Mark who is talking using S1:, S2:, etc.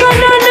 S1: গণনা